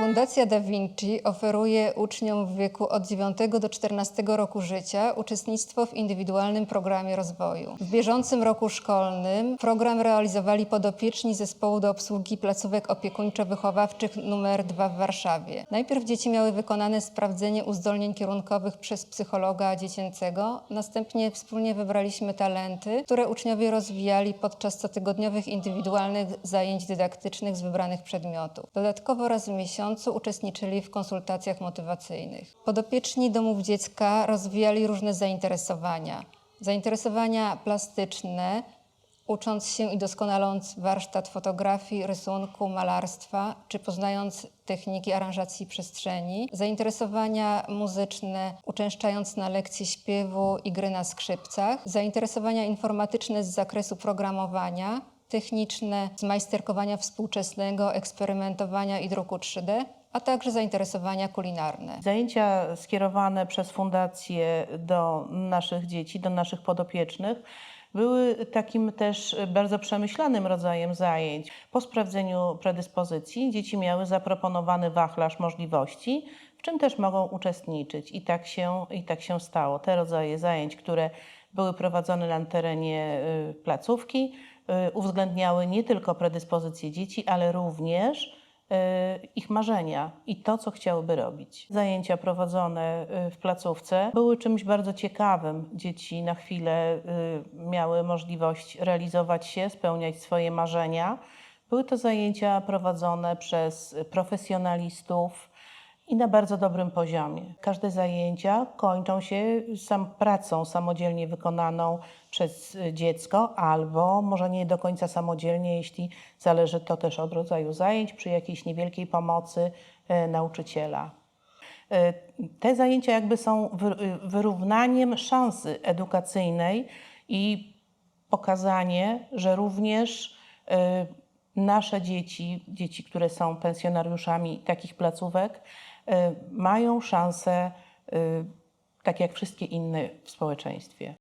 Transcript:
Fundacja Da Vinci oferuje uczniom w wieku od 9 do 14 roku życia uczestnictwo w indywidualnym programie rozwoju. W bieżącym roku szkolnym program realizowali podopieczni zespołu do obsługi placówek opiekuńczo-wychowawczych nr 2 w Warszawie. Najpierw dzieci miały wykonane sprawdzenie uzdolnień kierunkowych przez psychologa dziecięcego, następnie wspólnie wybraliśmy talenty, które uczniowie rozwijali podczas cotygodniowych indywidualnych zajęć dydaktycznych z wybranych przedmiotów. Dodatkowo raz w miesiącu uczestniczyli w konsultacjach motywacyjnych. Podopieczni domów dziecka rozwijali różne zainteresowania. Zainteresowania plastyczne, ucząc się i doskonaląc warsztat fotografii, rysunku, malarstwa, czy poznając techniki aranżacji przestrzeni, zainteresowania muzyczne, uczęszczając na lekcje śpiewu i gry na skrzypcach, zainteresowania informatyczne z zakresu programowania, techniczne z majsterkowania współczesnego, eksperymentowania i druku 3D, a także zainteresowania kulinarne. Zajęcia skierowane przez fundację do naszych dzieci, do naszych podopiecznych były takim też bardzo przemyślanym rodzajem zajęć. Po sprawdzeniu predyspozycji dzieci miały zaproponowany wachlarz możliwości, w czym też mogą uczestniczyć. I tak się, i tak się stało. Te rodzaje zajęć, które były prowadzone na terenie y, placówki, uwzględniały nie tylko predyspozycje dzieci, ale również y, ich marzenia i to, co chciałyby robić. Zajęcia prowadzone y, w placówce były czymś bardzo ciekawym. Dzieci na chwilę y, miały możliwość realizować się, spełniać swoje marzenia. Były to zajęcia prowadzone przez profesjonalistów i na bardzo dobrym poziomie. Każde zajęcia kończą się sam pracą samodzielnie wykonaną przez y, dziecko, albo może nie do końca samodzielnie, jeśli zależy to też od rodzaju zajęć, przy jakiejś niewielkiej pomocy e, nauczyciela. E, Te zajęcia jakby są wy- y, wyrównaniem szansy edukacyjnej i pokazanie, że również nasze dzieci, dzieci, które są pensjonariuszami takich placówek, mają szansę, e, tak jak wszystkie inne w społeczeństwie.